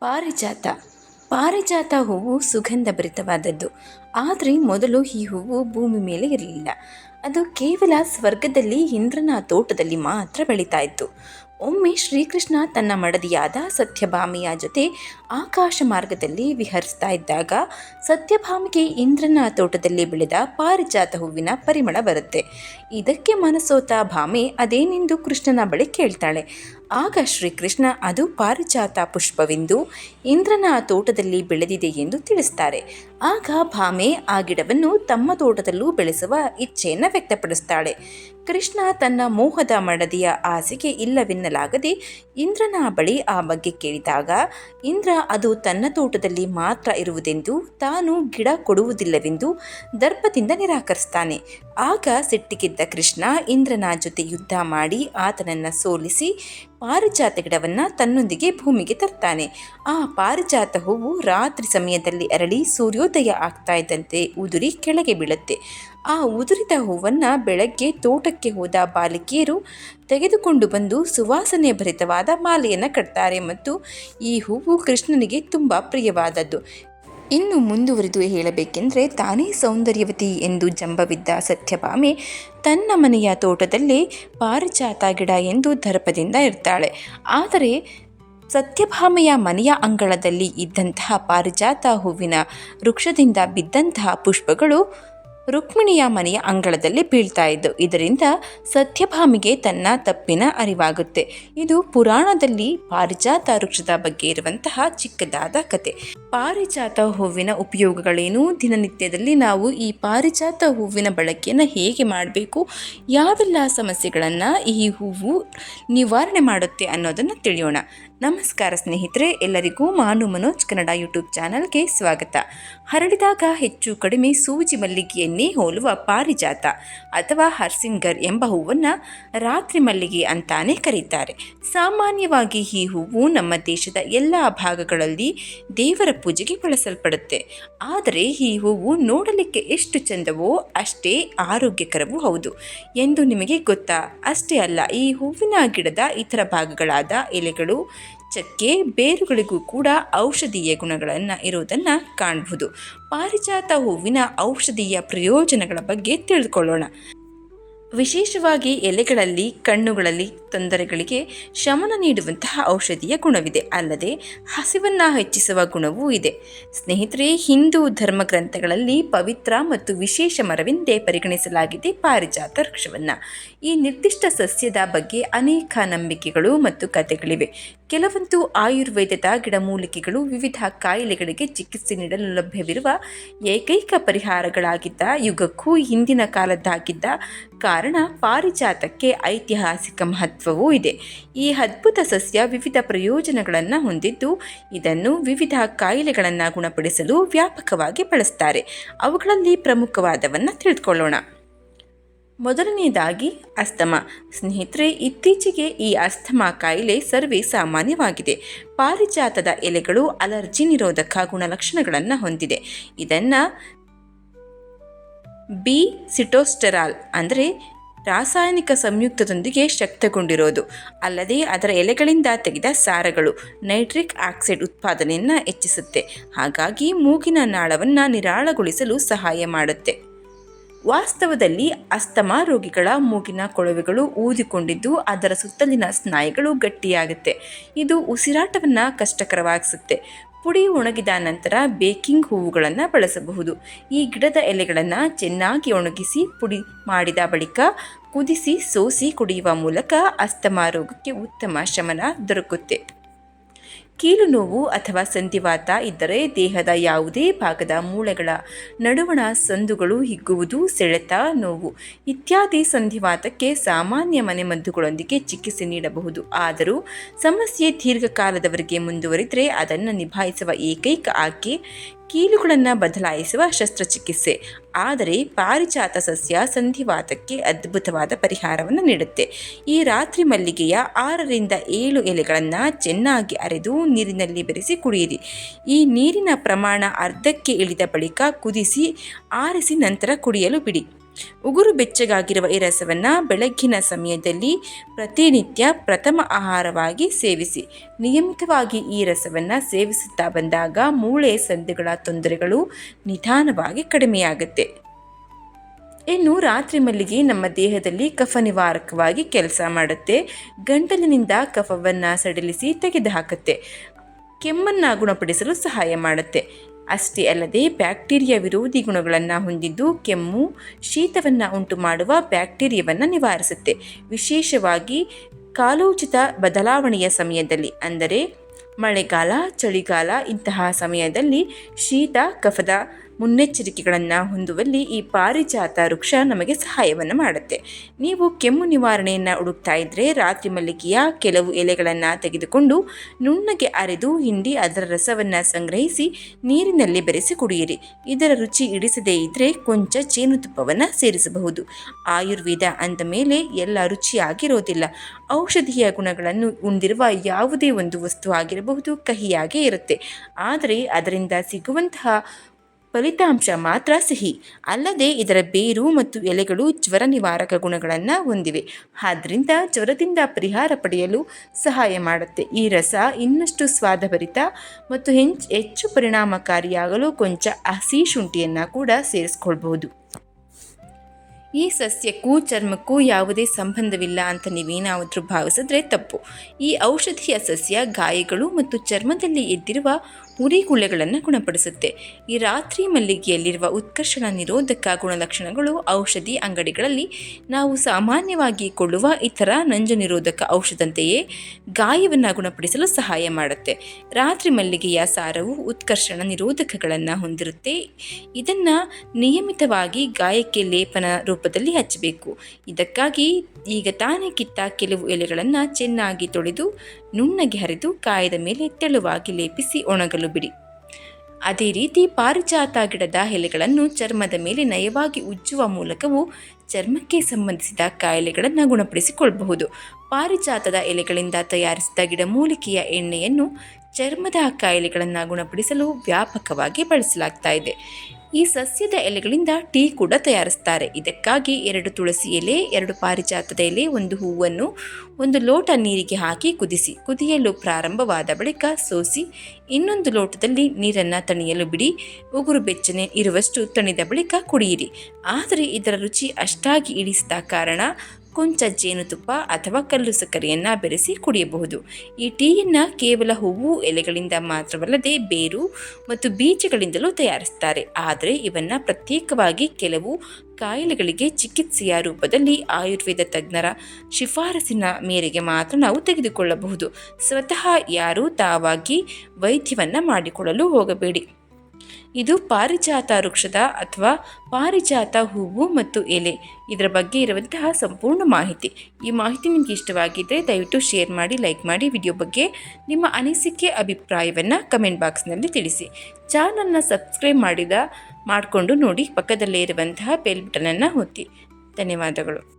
ಪಾರಿಜಾತ. ಪಾರಿಜಾತ ಹೂವು ಸುಗಂಧಭರಿತವಾದದ್ದು. ಆದರೆ ಮೊದಲು ಈ ಹೂವು ಭೂಮಿ ಮೇಲೆ ಇರಲಿಲ್ಲ. ಅದು ಕೇವಲ ಸ್ವರ್ಗದಲ್ಲಿ ಇಂದ್ರನ ತೋಟದಲ್ಲಿ ಮಾತ್ರ ಬೆಳೀತಾ ಇತ್ತು ಒಮ್ಮೆ ಶ್ರೀಕೃಷ್ಣ ತನ್ನ ಮಡದಿಯಾದ ಸತ್ಯಭಾಮಿಯ ಜೊತೆ ಆಕಾಶ ಮಾರ್ಗದಲ್ಲಿ ವಿಹರಿಸ್ತಾ ಇದ್ದಾಗ ಸತ್ಯಭಾಮಿಗೆ ಇಂದ್ರನ ತೋಟದಲ್ಲಿ ಬೆಳೆದ ಪಾರಿಜಾತ ಹೂವಿನ ಪರಿಮಳ ಬರುತ್ತೆ. ಇದಕ್ಕೆ ಮನಸೋತ ಭಾಮೆ ಅದೇನೆಂದು ಕೃಷ್ಣನ ಬಳಿ ಕೇಳ್ತಾಳೆ. ಆಗ ಶ್ರೀಕೃಷ್ಣ ಅದು ಪಾರಿಜಾತ ಪುಷ್ಪವೆಂದು ಇಂದ್ರನ ತೋಟದಲ್ಲಿ ಬೆಳೆದಿದೆ ಎಂದು ತಿಳಿಸ್ತಾರೆ. ಆಗ ಭಾಮೆ ಆ ಗಿಡವನ್ನು ತಮ್ಮ ತೋಟದಲ್ಲೂ ಬೆಳೆಸುವ ಇಚ್ಛೆಯನ್ನು ವ್ಯಕ್ತಪಡಿಸ್ತಾಳೆ. ಕೃಷ್ಣ ತನ್ನ ಮೋಹದ ಮಡದಿಯ ಆಸೆಗೆ ಇಲ್ಲವೆನ್ನಲಾಗದೆ ಇಂದ್ರನ ಬಳಿ ಆ ಬಗ್ಗೆ ಕೇಳಿದಾಗ, ಇಂದ್ರ ಅದು ತನ್ನ ತೋಟದಲ್ಲಿ ಮಾತ್ರ ಇರುವುದೆಂದು ತಾನು ಗಿಡ ಕೊಡುವುದಿಲ್ಲವೆಂದು ದರ್ಪದಿಂದ ನಿರಾಕರಿಸ್ತಾನೆ. ಆಗ ಸಿಟ್ಟಿಗೆದ್ದ ಕೃಷ್ಣ ಇಂದ್ರನ ಜೊತೆ ಯುದ್ಧ ಮಾಡಿ ಆತನನ್ನು ಸೋಲಿಸಿ ಪಾರಿಜಾತ ಗಿಡವನ್ನು ತನ್ನೊಂದಿಗೆ ಭೂಮಿಗೆ ತರ್ತಾನೆ. ಆ ಪಾರಿಜಾತ ಹೂವು ರಾತ್ರಿ ಸಮಯದಲ್ಲಿ ಅರಳಿ ಸೂರ್ಯೋದಯ ಆಗ್ತಾ ಇದ್ದಂತೆ ಉದುರಿ ಕೆಳಗೆ ಬೀಳುತ್ತೆ. ಆ ಉದುರಿದ ಹೂವನ್ನು ಬೆಳಗ್ಗೆ ತೋಟಕ್ಕೆ ಹೋದ ಬಾಲಕಿಯರು ತೆಗೆದುಕೊಂಡು ಬಂದು ಸುವಾಸನೆ ಭರಿತವಾದ ಮಾಲೆಯನ್ನು ಕಟ್ತಾರೆ ಮತ್ತು ಈ ಹೂವು ಕೃಷ್ಣನಿಗೆ ತುಂಬ ಪ್ರಿಯವಾದದ್ದು. ಇನ್ನು ಮುಂದುವರಿದು ಹೇಳಬೇಕೆಂದರೆ ತಾನೇ ಸೌಂದರ್ಯವತಿ ಎಂದು ಜಂಬವಿದ್ದ ಸತ್ಯಭಾಮೆ ತನ್ನ ಮನೆಯ ತೋಟದಲ್ಲಿ ಪಾರಿಜಾತ ಗಿಡ ಎಂದು ದರ್ಪದಿಂದ ಇರ್ತಾಳೆ. ಆದರೆ ಸತ್ಯಭಾಮೆಯ ಮನೆಯ ಅಂಗಳದಲ್ಲಿ ಇದ್ದಂತಹ ಪಾರಿಜಾತ ಹೂವಿನ ವೃಕ್ಷದಿಂದ ಬಿದ್ದಂತಹ ಪುಷ್ಪಗಳು ರುಕ್ಮಿಣಿಯ ಮನೆಯ ಅಂಗಳದಲ್ಲಿ ಬೀಳ್ತಾ ಇದ್ದು, ಇದರಿಂದ ಸತ್ಯಭಾಮಿಗೆ ತನ್ನ ತಪ್ಪಿನ ಅರಿವಾಗುತ್ತೆ. ಇದು ಪುರಾಣದಲ್ಲಿ ಪಾರಿಜಾತ ವೃಕ್ಷದ ಬಗ್ಗೆ ಇರುವಂತಹ ಚಿಕ್ಕದಾದ ಕತೆ. ಪಾರಿಜಾತ ಹೂವಿನ ಉಪಯೋಗಗಳೇನು? ದಿನನಿತ್ಯದಲ್ಲಿ ನಾವು ಈ ಪಾರಿಜಾತ ಹೂವಿನ ಬಳಕೆಯನ್ನು ಹೇಗೆ ಮಾಡಬೇಕು? ಯಾವೆಲ್ಲ ಸಮಸ್ಯೆಗಳನ್ನು ಈ ಹೂವು ನಿವಾರಣೆ ಮಾಡುತ್ತೆ ಅನ್ನೋದನ್ನು ತಿಳಿಯೋಣ. ನಮಸ್ಕಾರ ಸ್ನೇಹಿತರೆ, ಎಲ್ಲರಿಗೂ ಮಾನು ಮನೋಜ್ ಕನ್ನಡ ಯೂಟ್ಯೂಬ್ ಚಾನಲ್ಗೆ ಸ್ವಾಗತ. ಹರಳಿದಾಗ ಹೆಚ್ಚು ಕಡಿಮೆ ಸೂಜಿ ಮಲ್ಲಿಗೆಯನ್ನೇ ಹೋಲುವ ಪಾರಿಜಾತ ಅಥವಾ ಹರ್ಸಿಂಗರ್ ಎಂಬ ಹೂವನ್ನು ರಾತ್ರಿ ಮಲ್ಲಿಗೆ ಅಂತಾನೆ ಕರೀತಾರೆ. ಸಾಮಾನ್ಯವಾಗಿ ಈ ಹೂವು ನಮ್ಮ ದೇಶದ ಎಲ್ಲ ಭಾಗಗಳಲ್ಲಿ ದೇವರ ಪೂಜೆಗೆ ಬಳಸಲ್ಪಡುತ್ತೆ. ಆದರೆ ಈ ಹೂವು ನೋಡಲಿಕ್ಕೆ ಎಷ್ಟು ಚಂದವೋ ಅಷ್ಟೇ ಆರೋಗ್ಯಕರವೂ ಹೌದು. ಎಂದು ನಿಮಗೆ ಗೊತ್ತಾ? ಅಷ್ಟೇ ಅಲ್ಲ, ಈ ಹೂವಿನ ಗಿಡದ ಇತರ ಭಾಗಗಳಾದ ಎಲೆಗಳು ಚಕ್ಕೆ ಬೇರುಗಳಿಗೂ ಕೂಡ ಔಷಧೀಯ ಗುಣಗಳನ್ನು ಇರುವುದನ್ನು ಕಾಣಬಹುದು ಪಾರಿಜಾತ ಹೂವಿನ ಔಷಧೀಯ ಪ್ರಯೋಜನಗಳ ಬಗ್ಗೆ ತಿಳಿದುಕೊಳ್ಳೋಣ ವಿಶೇಷವಾಗಿ ಎಲೆಗಳಲ್ಲಿ, ಕಣ್ಣುಗಳಲ್ಲಿ ತೊಂದರೆಗಳಿಗೆ ಶಮನ ನೀಡುವಂತಹ ಔಷಧಿಯ ಗುಣವಿದೆ. ಅಲ್ಲದೆ, ಹಸಿವನ್ನು ಹೆಚ್ಚಿಸುವ ಗುಣವೂ ಇದೆ. ಸ್ನೇಹಿತರೆ, ಹಿಂದೂ ಧರ್ಮ ಗ್ರಂಥಗಳಲ್ಲಿ ಪವಿತ್ರ ಮತ್ತು ವಿಶೇಷ ಮರವೆಂದೇ ಪರಿಗಣಿಸಲಾಗಿದೆ ಪಾರಿಜಾತ ವೃಕ್ಷವನ್ನು. ಈ ನಿರ್ದಿಷ್ಟ ಸಸ್ಯದ ಬಗ್ಗೆ ಅನೇಕ ನಂಬಿಕೆಗಳು ಮತ್ತು ಕಥೆಗಳಿವೆ. ಕೆಲವಂತೂ ಆಯುರ್ವೇದದ ಗಿಡಮೂಲಿಕೆಗಳು ವಿವಿಧ ಕಾಯಿಲೆಗಳಿಗೆ ಚಿಕಿತ್ಸೆ ನೀಡಲು ಲಭ್ಯವಿರುವ ಏಕೈಕ ಪರಿಹಾರಗಳಾಗಿದ್ದ ಯುಗಕ್ಕೂ ಹಿಂದಿನ ಕಾಲದ್ದಾಗಿದ್ದ ಕಾರಣ ಪಾರಿಜಾತಕ್ಕೆ ಐತಿಹಾಸಿಕ ಮಹತ್ವವೂ ಇದೆ. ಈ ಅದ್ಭುತ ಸಸ್ಯ ವಿವಿಧ ಪ್ರಯೋಜನಗಳನ್ನು ಹೊಂದಿದ್ದು, ಇದನ್ನು ವಿವಿಧ ಕಾಯಿಲೆಗಳನ್ನು ಗುಣಪಡಿಸಲು ವ್ಯಾಪಕವಾಗಿ ಬಳಸ್ತಾರೆ. ಅವುಗಳಲ್ಲಿ ಪ್ರಮುಖವಾದವನ್ನು ತಿಳಿದುಕೊಳ್ಳೋಣ ಮೊದಲನೆಯದಾಗಿ ಅಸ್ತಮ. ಸ್ನೇಹಿತರೆ, ಇತ್ತೀಚೆಗೆ ಈ ಅಸ್ತಮ ಕಾಯಿಲೆ ಸರ್ವೇ ಸಾಮಾನ್ಯವಾಗಿದೆ. ಪಾರಿಜಾತದ ಎಲೆಗಳು ಅಲರ್ಜಿ ನಿರೋಧಕ ಗುಣಲಕ್ಷಣಗಳನ್ನು ಹೊಂದಿದೆ. ಇದನ್ನು ಬಿ ಸಿಟೋಸ್ಟೆರಾಲ್ ಅಂದರೆ ರಾಸಾಯನಿಕ ಸಂಯುಕ್ತದೊಂದಿಗೆ ಶಕ್ತಗೊಂಡಿರೋದು. ಅಲ್ಲದೆ ಅದರ ಎಲೆಗಳಿಂದ ತೆಗೆದ ಸಾರಗಳು ನೈಟ್ರಿಕ್ ಆಕ್ಸೈಡ್ ಉತ್ಪಾದನೆಯನ್ನು ಹೆಚ್ಚಿಸುತ್ತೆ. ಹಾಗಾಗಿ ಮೂಗಿನ ನಾಳವನ್ನು ನಿರಾಳಗೊಳಿಸಲು ಸಹಾಯ ಮಾಡುತ್ತೆ. ವಾಸ್ತವದಲ್ಲಿ ಅಸ್ತಮಾ ರೋಗಿಗಳ ಮೂಗಿನ ಕೊಳವೆಗಳು ಊದಿಕೊಂಡಿದ್ದು ಅದರ ಸುತ್ತಲಿನ ಸ್ನಾಯುಗಳು ಗಟ್ಟಿಯಾಗುತ್ತೆ. ಇದು ಉಸಿರಾಟವನ್ನು ಕಷ್ಟಕರವಾಗಿಸುತ್ತೆ. ಪುಡಿ ಒಣಗಿದ ನಂತರ ಬೇಕಿಂಗ್ ಹೂವುಗಳನ್ನು ಬಳಸಬಹುದು. ಈ ಗಿಡದ ಎಲೆಗಳನ್ನು ಚೆನ್ನಾಗಿ ಒಣಗಿಸಿ ಪುಡಿ ಮಾಡಿದ ಬಳಿಕ ಕುದಿಸಿ ಸೋಸಿ ಕುಡಿಯುವ ಮೂಲಕ ಅಸ್ತಮಾ ರೋಗಕ್ಕೆ ಉತ್ತಮ ಶಮನ ದೊರಕುತ್ತೆ. ಕೀಲು ನೋವು ಅಥವಾ ಸಂಧಿವಾತ ಇದ್ದರೆ ದೇಹದ ಯಾವುದೇ ಭಾಗದ ಮೂಳೆಗಳ ನಡುವಣ ಸಂದುಗಳು ಹಿಗ್ಗುವುದು, ಸೆಳೆತ, ನೋವು ಇತ್ಯಾದಿ ಸಂಧಿವಾತಕ್ಕೆ ಸಾಮಾನ್ಯ ಮನೆಮದ್ದುಗಳೊಂದಿಗೆ ಚಿಕಿತ್ಸೆ ನೀಡಬಹುದು. ಆದರೂ ಸಮಸ್ಯೆ ದೀರ್ಘಕಾಲದವರೆಗೆ ಮುಂದುವರಿದರೆ ಅದನ್ನು ನಿಭಾಯಿಸುವ ಏಕೈಕ ಆಯ್ಕೆ ಕೀಲುಗಳನ್ನು ಬದಲಾಯಿಸುವ ಶಸ್ತ್ರಚಿಕಿತ್ಸೆ. ಆದರೆ ಪಾರಿಜಾತ ಸಸ್ಯ ಸಂಧಿವಾತಕ್ಕೆ ಅದ್ಭುತವಾದ ಪರಿಹಾರವನ್ನು ನೀಡುತ್ತೆ. ಈ ರಾತ್ರಿ ಮಲ್ಲಿಗೆಯ ಆರರಿಂದ ಏಳು ಎಲೆಗಳನ್ನು ಚೆನ್ನಾಗಿ ಅರೆದು ನೀರಿನಲ್ಲಿ ಬೆರೆಸಿ ಕುಡಿಯಿರಿ. ಈ ನೀರಿನ ಪ್ರಮಾಣ ಅರ್ಧಕ್ಕೆ ಇಳಿದ ಬಳಿಕ ಕುದಿಸಿ ಆರಿಸಿ ನಂತರ ಕುಡಿಯಲು ಬಿಡಿ. ಉಗುರು ಬೆಚ್ಚಗಾಗಿರುವ ಈ ರಸವನ್ನು ಬೆಳಗ್ಗಿನ ಸಮಯದಲ್ಲಿ ಪ್ರತಿನಿತ್ಯ ಪ್ರಥಮ ಆಹಾರವಾಗಿ ಸೇವಿಸಿ. ನಿಯಮಿತವಾಗಿ ಈ ರಸವನ್ನು ಸೇವಿಸುತ್ತಾ ಬಂದಾಗ ಮೂಳೆ ಸಂಧಿಗಳ ತೊಂದರೆಗಳು ನಿಧಾನವಾಗಿ ಕಡಿಮೆಯಾಗುತ್ತೆ. ಇನ್ನು ರಾತ್ರಿ ಮಲ್ಲಿಗೆ ನಮ್ಮ ದೇಹದಲ್ಲಿ ಕಫ ನಿವಾರಕವಾಗಿ ಕೆಲಸ ಮಾಡುತ್ತೆ. ಗಂಟಲಿನಿಂದ ಕಫವನ್ನು ಸಡಿಲಿಸಿ ತೆಗೆದುಹಾಕುತ್ತೆ. ಕೆಮ್ಮನ್ನು ಗುಣಪಡಿಸಲು ಸಹಾಯ ಮಾಡುತ್ತೆ. ಅಷ್ಟೇ ಅಲ್ಲದೆ ಬ್ಯಾಕ್ಟೀರಿಯಾ ವಿರೋಧಿ ಗುಣಗಳನ್ನು ಹೊಂದಿದ್ದು ಕೆಮ್ಮು, ಶೀತವನ್ನು ಉಂಟು ಮಾಡುವ ಬ್ಯಾಕ್ಟೀರಿಯಾವನ್ನು ನಿವಾರಿಸುತ್ತೆ. ವಿಶೇಷವಾಗಿ ಕಾಲೋಚಿತ ಬದಲಾವಣೆಯ ಸಮಯದಲ್ಲಿ, ಅಂದರೆ ಮಳೆಗಾಲ, ಚಳಿಗಾಲ ಇಂತಹ ಸಮಯದಲ್ಲಿ ಶೀತ, ಕಫದ ಮುನ್ನೆಚ್ಚರಿಕೆಗಳನ್ನು ಹೊಂದುವಲ್ಲಿ ಈ ಪಾರಿಜಾತ ವೃಕ್ಷ ನಮಗೆ ಸಹಾಯವನ್ನು ಮಾಡುತ್ತೆ. ನೀವು ಕೆಮ್ಮು ನಿವಾರಣೆಯನ್ನು ಹುಡುಕ್ತಾ ಇದ್ದರೆ ರಾತ್ರಿ ಮಲ್ಲಿಗೆಯ ಕೆಲವು ಎಲೆಗಳನ್ನು ತೆಗೆದುಕೊಂಡು ನುಣ್ಣಗೆ ಅರೆದು ಹಿಂಡಿ ಅದರ ರಸವನ್ನು ಸಂಗ್ರಹಿಸಿ ನೀರಿನಲ್ಲಿ ಬೆರೆಸಿ ಕುಡಿಯಿರಿ. ಇದರ ರುಚಿ ಇಡಿಸದೇ ಇದ್ದರೆ ಕೊಂಚ ಜೇನುತುಪ್ಪವನ್ನು ಸೇರಿಸಬಹುದು. ಆಯುರ್ವೇದ ಅಂದ ಮೇಲೆ ಎಲ್ಲ ರುಚಿಯಾಗಿರೋದಿಲ್ಲ. ಔಷಧೀಯ ಗುಣಗಳನ್ನು ಹೊಂದಿರುವ ಯಾವುದೇ ಒಂದು ವಸ್ತು ಆಗಿರಬಹುದು, ಕಹಿಯಾಗೇ ಇರುತ್ತೆ. ಆದರೆ ಅದರಿಂದ ಸಿಗುವಂತಹ ಫಲಿತಾಂಶ ಮಾತ್ರ ಸಿಹಿ. ಅಲ್ಲದೆ ಇದರ ಬೇರು ಮತ್ತು ಎಲೆಗಳು ಜ್ವರ ನಿವಾರಕ ಗುಣಗಳನ್ನು ಹೊಂದಿವೆ. ಆದ್ದರಿಂದ ಜ್ವರದಿಂದ ಪರಿಹಾರ ಪಡೆಯಲು ಸಹಾಯ ಮಾಡುತ್ತೆ. ಈ ರಸ ಇನ್ನಷ್ಟು ಸ್ವಾದಭರಿತ ಮತ್ತು ಹೆಂಚ್ ಹೆಚ್ಚು ಪರಿಣಾಮಕಾರಿಯಾಗಲು ಕೊಂಚ ಹಸಿ ಶುಂಠಿಯನ್ನು ಕೂಡ ಸೇರಿಸ್ಕೊಳ್ಬಹುದು. ಈ ಸಸ್ಯಕ್ಕೂ ಚರ್ಮಕ್ಕೂ ಯಾವುದೇ ಸಂಬಂಧವಿಲ್ಲ ಅಂತ ನೀವೇನಾದರೂ ಭಾವಿಸಿದ್ರೆ ತಪ್ಪು. ಈ ಔಷಧೀಯ ಸಸ್ಯ, ಗಾಯಗಳು ಮತ್ತು ಚರ್ಮದಲ್ಲಿ ಎದ್ದಿರುವ ಉರಿಗುಳ್ಳೆಗಳನ್ನು ಗುಣಪಡಿಸುತ್ತೆ. ಈ ರಾತ್ರಿ ಮಲ್ಲಿಗೆಯಲ್ಲಿರುವ ಉತ್ಕರ್ಷಣ ನಿರೋಧಕ ಗುಣಲಕ್ಷಣಗಳು ಔಷಧಿ ಅಂಗಡಿಗಳಲ್ಲಿ ನಾವು ಸಾಮಾನ್ಯವಾಗಿ ಕೊಳ್ಳುವ ಇತರ ನಂಜು ನಿರೋಧಕ ಔಷಧಂತೆಯೇ ಗಾಯವನ್ನು ಗುಣಪಡಿಸಲು ಸಹಾಯ ಮಾಡುತ್ತೆ. ರಾತ್ರಿ ಮಲ್ಲಿಗೆಯ ಸಾರವು ಉತ್ಕರ್ಷಣ ನಿರೋಧಕಗಳನ್ನು ಹೊಂದಿರುತ್ತೆ. ಇದನ್ನು ನಿಯಮಿತವಾಗಿ ಗಾಯಕ್ಕೆ ಲೇಪನ ರೂಪದಲ್ಲಿ ಹಚ್ಚಬೇಕು. ಇದಕ್ಕಾಗಿ ಈಗ ತಾನೇ ಕಿತ್ತ ಕೆಲವು ಎಲೆಗಳನ್ನು ಚೆನ್ನಾಗಿ ತೊಳೆದು, ನುಣ್ಣಗೆ ಹರಿದು, ಕಾಯದ ಮೇಲೆ ತೆಳುವಾಗಿ ಲೇಪಿಸಿ ಒಣಗಲು ಬಿಡಿ. ಅದೇ ರೀತಿ ಪಾರಿಜಾತ ಗಿಡದ ಎಲೆಗಳನ್ನು ಚರ್ಮದ ಮೇಲೆ ನಯವಾಗಿ ಉಜ್ಜುವ ಮೂಲಕವೂ ಚರ್ಮಕ್ಕೆ ಸಂಬಂಧಿಸಿದ ಕಾಯಿಲೆಗಳನ್ನು ಗುಣಪಡಿಸಿಕೊಳ್ಳಬಹುದು. ಪಾರಿಜಾತದ ಎಲೆಗಳಿಂದ ತಯಾರಿಸಿದ ಗಿಡಮೂಲಿಕೆಯ ಎಣ್ಣೆಯನ್ನು ಚರ್ಮದ ಕಾಯಿಲೆಗಳನ್ನು ಗುಣಪಡಿಸಲು ವ್ಯಾಪಕವಾಗಿ ಬಳಸಲಾಗ್ತಾ ಇದೆ. ಈ ಸಸ್ಯದ ಎಲೆಗಳಿಂದ ಟೀ ಕೂಡ ತಯಾರಿಸ್ತಾರೆ. ಇದಕ್ಕಾಗಿ ಎರಡು ತುಳಸಿ ಎಲೆ, ಎರಡು ಪಾರಿಜಾತದ ಎಲೆ, ಒಂದು ಹೂವನ್ನು ಒಂದು ಲೋಟ ನೀರಿಗೆ ಹಾಕಿ ಕುದಿಸಿ. ಕುದಿಯಲು ಪ್ರಾರಂಭವಾದ ಬಳಿಕ ಸೋಸಿ, ಇನ್ನೊಂದು ಲೋಟದಲ್ಲಿ ನೀರನ್ನು ತಣಿಯಲು ಬಿಡಿ. ಉಗುರು ಬೆಚ್ಚನೆ ಇರುವಷ್ಟು ತಣಿದ ಬಳಿಕ ಕುಡಿಯಿರಿ. ಆದರೆ ಇದರ ರುಚಿ ಅಷ್ಟಾಗಿ ಇಳಿಸಿದ ಕಾರಣ ಕೊಂಚ ಜೇನುತುಪ್ಪ ಅಥವಾ ಕಲ್ಲು ಸಕ್ಕರೆಯನ್ನು ಬೆರೆಸಿ ಕುಡಿಯಬಹುದು. ಈ ಟೀಯನ್ನು ಕೇವಲ ಹೂವು, ಎಲೆಗಳಿಂದ ಮಾತ್ರವಲ್ಲದೆ ಬೇರು ಮತ್ತು ಬೀಜಗಳಿಂದಲೂ ತಯಾರಿಸ್ತಾರೆ. ಆದರೆ ಇವನ್ನು ಪ್ರತ್ಯೇಕವಾಗಿ ಕೆಲವು ಕಾಯಿಲೆಗಳಿಗೆ ಚಿಕಿತ್ಸೆಯ ರೂಪದಲ್ಲಿ ಆಯುರ್ವೇದ ತಜ್ಞರ ಶಿಫಾರಸಿನ ಮೇರೆಗೆ ಮಾತ್ರ ನಾವು ತೆಗೆದುಕೊಳ್ಳಬಹುದು. ಸ್ವತಃ ಯಾರೂ ತಾವಾಗಿ ವೈದ್ಯವನ್ನು ಮಾಡಿಕೊಳ್ಳಲು ಹೋಗಬೇಡಿ. ಇದು ಪಾರಿಜಾತ ವೃಕ್ಷದ ಅಥವಾ ಪಾರಿಜಾತ ಹೂವು ಮತ್ತು ಎಲೆ. ಇದರ ಬಗ್ಗೆ ಇರುವಂತಹ ಸಂಪೂರ್ಣ ಮಾಹಿತಿ. ಈ ಮಾಹಿತಿ ನಿಮಗೆ ಇಷ್ಟವಾಗಿದ್ದರೆ ದಯವಿಟ್ಟು ಶೇರ್ ಮಾಡಿ, ಲೈಕ್ ಮಾಡಿ, ವಿಡಿಯೋ ಬಗ್ಗೆ ನಿಮ್ಮ ಅನಿಸಿಕೆ, ಅಭಿಪ್ರಾಯವನ್ನು ಕಮೆಂಟ್ ಬಾಕ್ಸ್ನಲ್ಲಿ ತಿಳಿಸಿ. ಚಾನಲ್ನ ಸಬ್ಸ್ಕ್ರೈಬ್ ಮಾಡಿದ, ಮಾಡಿಕೊಂಡು ನೋಡಿ ಪಕ್ಕದಲ್ಲೇ ಇರುವಂತಹ ಬೆಲ್ ಬಟನನ್ನು ಒತ್ತಿ. ಧನ್ಯವಾದಗಳು.